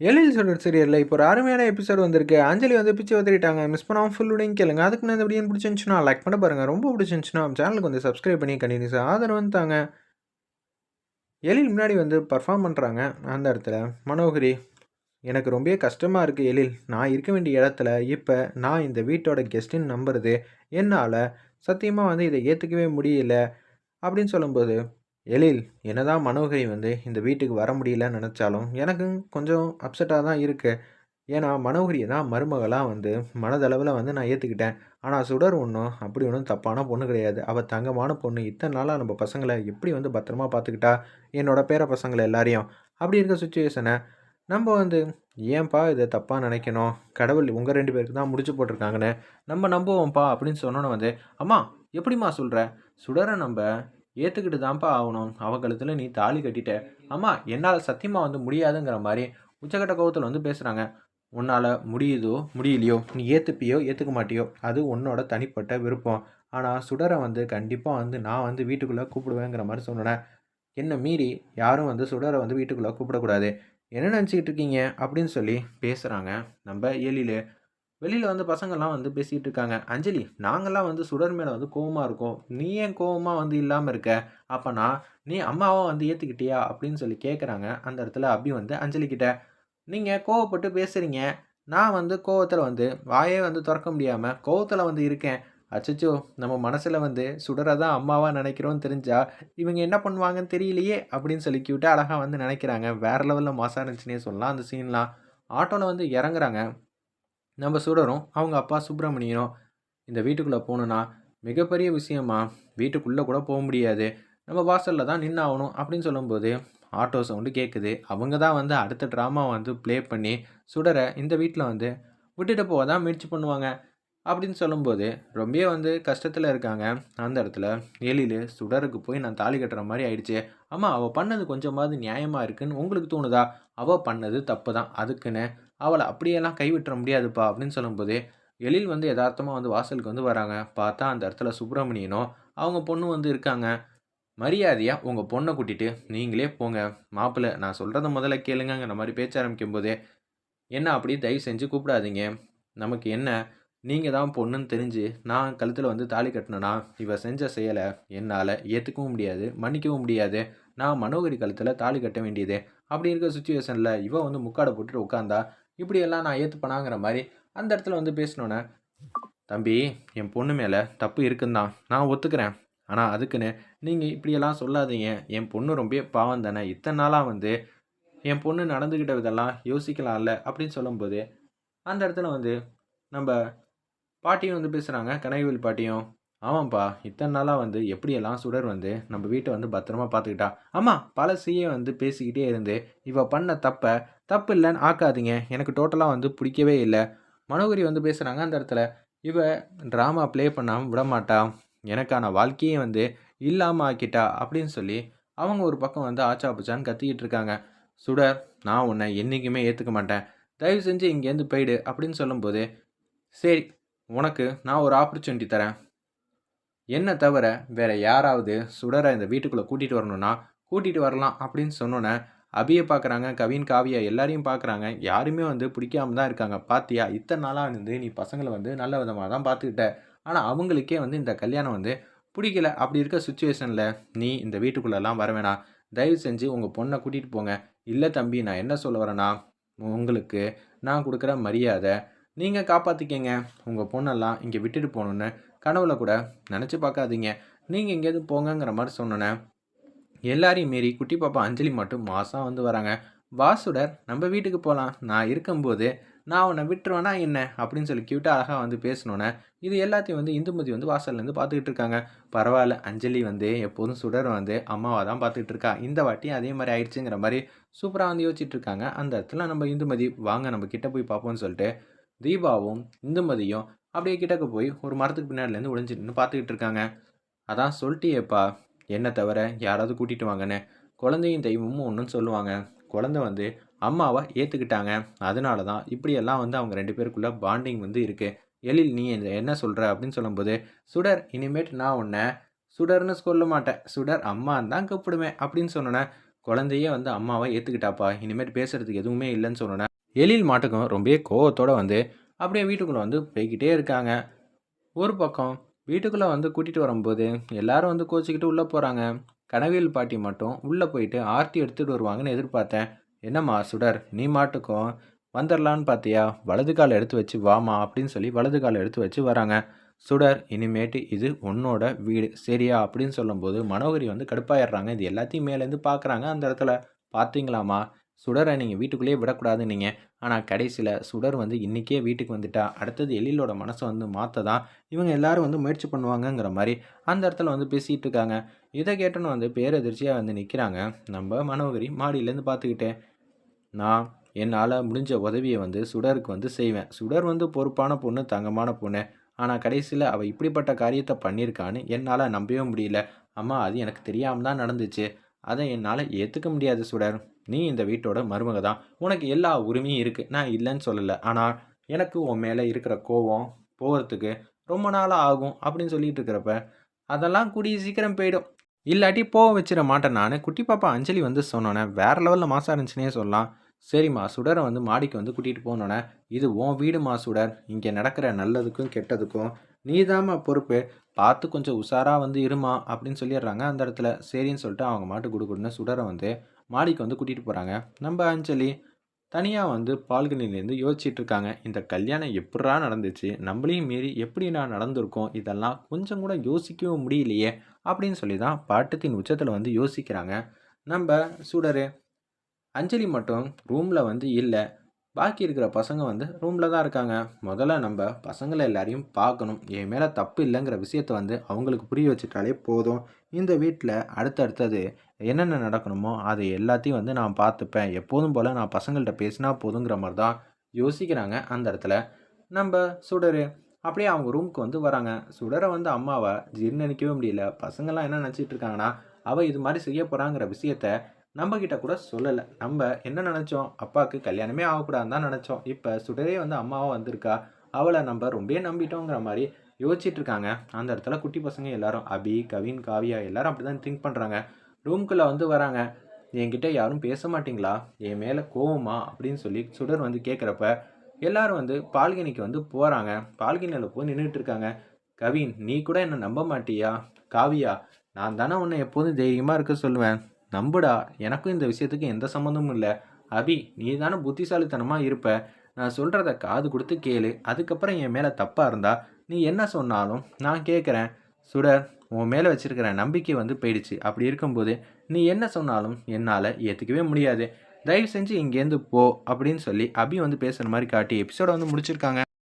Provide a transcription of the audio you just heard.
எழில் சொல்கிற சீரியலில் இப்போ ஒரு அருமையான எபிசோட் வந்திருக்கு. அஞ்சலி வந்து பிச்சு வந்துட்டாங்க மிஸ் பண்ணாமல் ஃபுல் கேளுங்க. அதுக்கு நான் இந்த வீடியோ பிடிச்சிருந்துச்சுன்னா லைக் பண்ண பாருங்கள் ரொம்ப பிடிச்சிருந்துச்சுன்னா சேனலுக்கு வந்து சப்ஸ்கிரைப் பண்ணி கண்டினியூஸ் ஆதரவு வந்துட்டாங்க எழில் முன்னாடி வந்து பர்ஃபார்ம் பண்ணுறாங்க அந்த இடத்துல. மனோகரி எனக்கு ரொம்ப கஷ்டமாக இருக்குது எழில். நான் இருக்க வேண்டிய இடத்துல இப்போ நான் இந்த வீட்டோட கெஸ்ட்டுன்னு நம்புறது. என்னால் சத்தியமாக வந்து இதை ஏற்றுக்கவே முடியல. அப்படின்னு சொல்லும்போது எழில் என்னதான் மனோகரி வந்து இந்த வீட்டுக்கு வர முடியலன்னு நினச்சாலும் எனக்கு கொஞ்சம் அப்செட்டாக தான் இருக்குது ஏன்னா மனோகரியை தான் மருமகளாக வந்து மனதளவில் வந்து நான் ஏற்றுக்கிட்டேன் ஆனால் சுடர் ஒன்றும் அப்படி ஒன்றும் தப்பான பொண்ணு கிடையாது. அவள் தங்கமான பொண்ணு. இத்தனை நாளாக நம்ம பசங்களை எப்படி வந்து பத்திரமா பார்த்துக்கிட்டா? என்னோடய பேர பசங்களை எல்லாரையும். அப்படி இருக்க சுச்சுவேஷனை நம்ம வந்து ஏன்பா இதை தப்பாக நினைக்கணும்? கடவுள் உங்கள் ரெண்டு பேருக்கு தான் முடிச்சு போட்டிருக்காங்கன்னு நம்ம நம்புவோம்ப்பா அப்படின்னு சொன்னோன்னே வந்து அம்மா எப்படிம்மா சொல்கிற சுடரை நம்ம ஏற்றுக்கிட்டு தான்ப்பா ஆகணும். அவ கழுத்தில் நீ தாலி கட்டிட்ட. அம்மா என்னால் சத்தியமாக வந்து முடியாதுங்கிற மாதிரி உச்சக்கட்ட கோவத்தில் வந்து பேசுகிறாங்க உன்னால் முடியுதோ முடியலையோ நீ ஏற்றுப்பியோ ஏற்றுக்க மாட்டியோ அது உன்னோட தனிப்பட்ட விருப்பம். ஆனால் சுடரை வந்து கண்டிப்பாக வந்து நான் வந்து வீட்டுக்குள்ளே கூப்பிடுவேங்கிற மாதிரி சொன்னேன். என்னை மீறி யாரும் வந்து சுடரை வந்து வீட்டுக்குள்ளே கூப்பிடக்கூடாது. என்ன நினச்சிக்கிட்டு இருக்கீங்க? அப்படின்னு சொல்லி பேசுகிறாங்க நம்ம எழில் வெளியில் வந்து பசங்கள்லாம் வந்து பேசிகிட்டு இருக்காங்க. அஞ்சலி நாங்கள்லாம் வந்து சுடர் மேலே வந்து கோவமாக இருக்கோம். நீ ஏன் கோவமாக வந்து இல்லாமல் இருக்க? அப்போனா நீ அம்மாவை வந்து ஏற்றுக்கிட்டியா அப்படின்னு சொல்லி கேட்குறாங்க அந்த இடத்துல அபி வந்து அஞ்சலிக்கிட்ட நீங்கள் கோவப்பட்டு பேசுகிறீங்க நான் வந்து கோவத்தில் வந்து வாயே வந்து திறக்க முடியாமல் கோவத்தில் வந்து இருக்கேன். அச்சச்சோ நம்ம மனசில் வந்து சுடரை தான் அம்மாவாக நினைக்கிறோன்னு தெரிஞ்சா இவங்க என்ன பண்ணுவாங்கன்னு தெரியலையே? அப்படின்னு சொல்லி கியூட்டாக அழகாக வந்து நினைக்கிறாங்க. வேறு லெவலில் மாசாக இருந்துச்சுன்னே சொல்லலாம். அந்த சீன்லாம் ஆட்டோவில் வந்து இறங்குறாங்க. நம்ம சுடரும் அவங்க அப்பா சுப்பிரமணியனும் இந்த வீட்டுக்குள்ளே போகணுன்னா மிகப்பெரிய விஷயமா வீட்டுக்குள்ளே கூட போக முடியாது. நம்ம வாசலில் தான் நின்று ஆகணும் அப்படின்னு சொல்லும்போது ஆட்டோ சவுண்டு கேட்குது அவங்க தான் வந்து அடுத்த ட்ராமா வந்து ப்ளே பண்ணி சுடரை இந்த வீட்டில் வந்து விட்டுட்டு போக தான் முயற்சி பண்ணுவாங்க. அப்படின்னு சொல்லும்போது ரொம்பவே வந்து கஷ்டத்தில் இருக்காங்க. அந்த இடத்துல எழில் சுடருக்கு போய் நான் தாலி கட்டுற மாதிரி ஆயிடுச்சு. அம்மா அவள் பண்ணது கொஞ்சமாவது நியாயமாக இருக்குன்னு உங்களுக்கு தோணுதா? அவள் பண்ணது தப்பு தான். அதுக்குன்னு அவளை அப்படியெல்லாம் கைவிட்டுற முடியாதுப்பா அப்படின்னு சொல்லும்போது எழில் வந்து யதார்த்தமாக வந்து வாசலுக்கு வந்து வராங்க. பார்த்தா அந்த இடத்துல சுப்பிரமணியனும் அவங்க பொண்ணு வந்து இருக்காங்க. மரியாதையாக உங்கள் பொண்ணை கூட்டிகிட்டு நீங்களே போங்க. மாப்பிள்ளை நான் சொல்கிறத முதல்ல கேளுங்கங்கிற மாதிரி பேச்ச ஆரம்பிக்கும் போதே என்ன அப்படி தயவு செஞ்சு கூப்பிடாதீங்க. நமக்கு என்ன? நீங்கள் தான் பொண்ணுன்னு தெரிஞ்சு நான் கழுத்தில் வந்து தாலி கட்டினேன்னா இவ செஞ்ச செயலை என்னால் ஏற்றுக்கவும் முடியாது மன்னிக்கவும் முடியாது. நான் மனோகரி கழுத்தில் தாலி கட்ட வேண்டியது. அப்படி இருக்க சுச்சுவேஷனில் இவ வந்து முக்காடை போட்டுட்டு உட்காந்தா இப்படியெல்லாம் நான் ஏற்றுப்பனாங்கிற மாதிரி அந்த இடத்துல வந்து பேசினோன்னே தம்பி என் பொண்ணு மேலே தப்பு இருக்குந்தான். நான் ஒத்துக்கிறேன். ஆனால் அதுக்குன்னு நீங்கள் இப்படியெல்லாம் சொல்லாதீங்க. என் பொண்ணு ரொம்ப பாவம் தானே. இத்தனை நாளாக வந்து என் பொண்ணு நடந்துக்கிட்ட விதெல்லாம் யோசிக்கலாம்ல அப்படின்னு சொல்லும்போது அந்த இடத்துல வந்து நம்ம பாட்டியும் வந்து பேசுகிறாங்க கனகவேல் பாட்டியும் ஆமாம்ப்பா இத்தனை நாளாக வந்து எப்படியெல்லாம் சுடர் வந்து நம்ம வீட்டை வந்து பத்திரமா பார்த்துக்கிட்டா? ஆமாம் பழசையே வந்து பேசிக்கிட்டே இருந்து. இவள் பண்ண தப்பை தப்பு இல்லைன்னு ஆக்காதீங்க. எனக்கு டோட்டலாக வந்து பிடிக்கவே இல்லை. மனோகரி வந்து பேசுகிறாங்க அந்த இடத்துல. இவ ட்ராமா ப்ளே பண்ணாமல் விடமாட்டா எனக்கான வாழ்க்கையே வந்து இல்லாமல் ஆக்கிட்டா அப்படின்னு சொல்லி அவங்க ஒரு பக்கம் வந்து ஆச்சா பச்சான்னு கத்திக்கிட்டு இருக்காங்க. சுடர் நான் உன்னை என்றைக்குமே ஏற்றுக்க மாட்டேன். தயவு செஞ்சு இங்கேருந்து போயிடு அப்படின்னு சொல்லும்போது சரி உனக்கு நான் ஒரு ஆப்பர்ச்சுனிட்டி தரேன். என்ன தவிர வேற யாராவது சுடரை இந்த வீட்டுக்குள்ளே கூட்டிகிட்டு வரணும்னா கூட்டிகிட்டு வரலாம் அப்படின்னு சொன்னோன்னே அபியை பார்க்குறாங்க கவின் காவியா எல்லாரையும் பார்க்குறாங்க யாருமே வந்து பிடிக்காம தான் இருக்காங்க. பாத்தியா இத்தனை நாளாக இருந்து நீ பசங்களை வந்து நல்ல விதமாக தான் பார்த்துக்கிட்ட ஆனால் அவங்களுக்கே வந்து இந்த கல்யாணம் வந்து பிடிக்கல. அப்படி இருக்க சுச்சுவேஷனில் நீ இந்த வீட்டுக்குள்ளெல்லாம் வர வேணாம். தயவு செஞ்சு உங்கள் பொண்ணை கூட்டிகிட்டு போங்க. இல்லை தம்பி நான் என்ன சொல்ல வரேன்னா உங்களுக்கு நான் கொடுக்குற மரியாதை நீங்கள் காப்பாற்றிக்கங்க உங்கள் பொண்ணெல்லாம் இங்கே விட்டுட்டு போகணுன்னு கனவுல கூட நினச்சி பார்க்காதீங்க. நீங்கள் எங்கேயாவது போங்கங்கிற மாதிரி சொன்னோன்னே எல்லாரையும் மீறி குட்டி பாப்பா அஞ்சலி மட்டும் மாதம் வந்து வராங்க. வாசுடர் நம்ம வீட்டுக்கு போகலாம் நான் இருக்கும்போது நான் உன்னை விட்டுருவேனா என்ன? அப்படின்னு சொல்லி கியூட்டாக அழகாக வந்து பேசினோன்னே இது எல்லாத்தையும் வந்து இந்துமதி வந்து வாசல்லேருந்து பார்த்துக்கிட்டு இருக்காங்க. பரவாயில்ல அஞ்சலி வந்து எப்போதும் சுடர் வந்து அம்மாவை தான் பார்த்துக்கிட்டு இருக்கா. இந்த வாட்டி அதே மாதிரி ஆயிடுச்சுங்கிற மாதிரி சூப்பராக வந்து யோசிச்சுட்டு இருக்காங்க. அந்த இடத்துல நம்ம இந்துமதி வாங்க நம்ம கிட்ட போய் பார்ப்போம்னு சொல்லிட்டு தீபாவும் இந்துமதியும் அப்படியே கிட்டக்க போய் ஒரு மரத்துக்கு பின்னாடிலேருந்து ஒளிஞ்சு நின்று பார்த்துக்கிட்டு இருக்காங்க. அதான் சொல்லிட்டியேப்பா. என்ன தவிர? யாராவது கூட்டிகிட்டு வாங்கன்னு. குழந்தையும் தெய்வமும் ஒன்றுன்னு சொல்லுவாங்க. குழந்தை வந்து அம்மாவை ஏற்றுக்கிட்டாங்க அதனால தான் இப்படியெல்லாம் வந்து அவங்க ரெண்டு பேருக்குள்ளே பாண்டிங் வந்து இருக்குது எழில் நீ என்ன சொல்கிற அப்படின்னு சொல்லும்போது சுடர் இனிமேட்டு நான் உன்னை சுடர்னு சொல்ல மாட்டேன். சுடர் அம்மான்னு தான் கூப்பிடுவேன். அப்படின்னு சொன்னோன்னே குழந்தையே வந்து அம்மாவை ஏற்றுக்கிட்டாப்பா இனிமேட் பேசுகிறதுக்கு எதுவுமே இல்லைன்னு சொன்னோன்னே எழில் மாட்டுக்கும் ரொம்பவே கோவத்தோடு வந்து அப்படியே வீட்டுக்குள்ளே வந்து போய்கிட்டே இருக்காங்க. ஒரு பக்கம் வீட்டுக்குள்ளே வந்து கூட்டிகிட்டு வரும்போது எல்லாரும் வந்து கோச்சிக்கிட்டு உள்ளே போகிறாங்க கனவியல் பாட்டி மட்டும் உள்ளே போயிட்டு ஆர்த்தி எடுத்துகிட்டு வருவாங்கன்னு எதிர்பார்த்தேன். என்னம்மா சுடர் நீ மாட்டுக்கும் வந்துடலான்னு பார்த்தியா வலது காலை எடுத்து வச்சு வாமா அப்படின்னு சொல்லி வலது கால் எடுத்து வச்சு வராங்க. சுடர் இனிமேட்டு இது உன்னோட வீடு. சரியா? அப்படின்னு சொல்லும்போது மனோகரி வந்து கடுப்பாயிடுறாங்க. இது எல்லாத்தையும் மேலேருந்து பார்க்குறாங்க அந்த இடத்துல. பார்த்தீங்களாமா சுடரை நீங்கள் வீட்டுக்குள்ளேயே விடக்கூடாது நீங்கள் ஆனால் கடைசியில் சுடர் வந்து இன்றைக்கே வீட்டுக்கு வந்துட்டா அடுத்தது எழிலோட மனசை வந்து மாற்ற தான் இவங்க எல்லாரும் வந்து முயற்சி பண்ணுவாங்கங்கிற மாதிரி அந்த இடத்துல வந்து பேசிகிட்டு இருக்காங்க இதை கேட்டோன்னு வந்து பேரதிர்ச்சியாக வந்து நிற்கிறாங்க நம்ம மனோகரி மாடியிலேருந்து பார்த்துக்கிட்டேன் நான் என்னால் முடிஞ்ச உதவியை வந்து சுடருக்கு வந்து செய்வேன். சுடர் வந்து பொறுப்பான பொண்ணு தங்கமான பொண்ணு. ஆனால் கடைசியில் அவள் இப்படிப்பட்ட காரியத்தை பண்ணியிருக்கான்னு என்னால் நம்பவே முடியல. அம்மா அது எனக்கு தெரியாமல் தான் நடந்துச்சு. அதை என்னால் ஏற்றுக்க முடியாது சுடர். நீ இந்த வீட்டோட மருமக தான். உனக்கு எல்லா உரிமையும் இருக்குது நான் இல்லைன்னு சொல்லலை. ஆனால் எனக்கு உன் மேலே இருக்கிற கோவம் போகிறதுக்கு ரொம்ப நாளாக ஆகும் அப்படின்னு சொல்லிட்டு இருக்கிறப்ப அதெல்லாம் கூடிய சீக்கிரம் போயிடும். இல்லாட்டி போக வச்சிட மாட்டேன் நான். குட்டி பாப்பா அஞ்சலி வந்து சொன்னோன்னே வேறு லெவலில் மாசாக இருந்துச்சுன்னே சொல்லலாம். சரிம்மா சுடரை வந்து மாடிக்கு வந்து கூட்டிகிட்டு போனோன்னே இது உன் வீடுமா சுடர். இங்கே நடக்கிற நல்லதுக்கும் கெட்டதுக்கும் நீ தாம்மா பொறுப்பு. பார்த்து கொஞ்சம் உஷாராக வந்து இருமா அப்படின்னு சொல்லிடுறாங்க அந்த இடத்துல. சரின்னு சொல்லிட்டு அவங்க மாட்டு கொடுக்குன்னு சுடரை வந்து மாடிக்கு வந்து கூட்டிகிட்டு போகிறாங்க நம்ம அஞ்சலி தனியாக வந்து பால்கனிலேருந்து யோசிச்சுட்டு இருக்காங்க. இந்த கல்யாணம் எப்படா நடந்துச்சு? நம்மளையும் மீறி எப்படி நான் நடந்திருக்கோம்? இதெல்லாம் கொஞ்சம் கூட யோசிக்கவும் முடியலையே அப்படின்னு சொல்லி தான் பாட்டத்தின் உச்சத்தில் வந்து யோசிக்கிறாங்க. நம்ம சுடரு அஞ்சலி மட்டும் ரூமில் வந்து இல்லை. பாக்கி இருக்கிற பசங்க வந்து ரூமில் தான் இருக்காங்க. முதல்ல நம்ம பசங்களை எல்லாரையும் பார்க்கணும். என் மேலே தப்பு இல்லைங்கிற விஷயத்த வந்து அவங்களுக்கு புரிய வச்சுட்டாலே போதும். இந்த வீட்டில் அடுத்தடுத்தது என்னென்ன நடக்கணுமோ அது எல்லாத்தையும் வந்து நான் பார்த்துப்பேன். எப்போதும் போல் நான் பசங்கள்கிட்ட பேசினா போதுங்கிற மாதிரி தான் யோசிக்கிறாங்க அந்த இடத்துல. நம்ம சுடரு. அப்படியே அவங்க ரூமுக்கு வந்து வராங்க. சுடரை வந்து அம்மாவை ஜீர்ணிக்கவே முடியல. பசங்கள்லாம் என்ன நினச்சிட்டு இருக்காங்கன்னா அவள் இது மாதிரி செய்ய போகிறாங்கிற விஷயத்த நம்ம கிட்ட கூட சொல்லலை. நம்ம என்ன நினச்சோம்? அப்பாவுக்கு கல்யாணமே ஆகக்கூடாதுன்னு தான் நினச்சோம். இப்போ சுடரே வந்து அம்மாவாக வந்திருக்கா? அவளை நம்ம ரொம்பவே நம்பிட்டோங்கிற மாதிரி யோசிச்சுட்டு இருக்காங்க. அந்த இடத்துல குட்டி பசங்க எல்லாரும் அபி கவின் காவியா எல்லாரும் அப்படி தான் திங்க் பண்ணுறாங்க ரூம்குள்ளே வந்து வராங்க. என்கிட்ட யாரும் பேச மாட்டிங்களா? என் மேலே கோவமா? அப்படின்னு சொல்லி சுடர் வந்து கேட்குறப்ப எல்லாரும் வந்து பால்கினிக்கு வந்து போகிறாங்க பால்கினியில் போய் நின்றுட்டு இருக்காங்க. கவின் நீ கூட என்னை நம்ப மாட்டியா? காவியா நான் தானே உன்னை எப்போதும் தைரியமாக இருக்க சொல்லுவேன். நம்புடா எனக்கும் இந்த விஷயத்துக்கு எந்த சம்மந்தமும் இல்லை. அபி நீ தானே புத்திசாலித்தனமாக இருப்ப. நான் சொல்கிறத காது கொடுத்து கேளு. அதுக்கப்புறம் என் மேலே தப்பாக இருந்தா நீ என்ன சொன்னாலும் நான் கேட்குறேன் சுடர் உன் மேலே வச்சிருக்கிற நம்பிக்கை வந்து போயிடுச்சு. அப்படி இருக்கும்போது நீ என்ன சொன்னாலும் என்னால் ஏற்றுக்கவே முடியாது. தயவு செஞ்சு இங்கேருந்து போ அப்படின்னு சொல்லி அபி வந்து பேசுகிற மாதிரி காட்டி எபிசோட வந்து முடிச்சிருக்காங்க.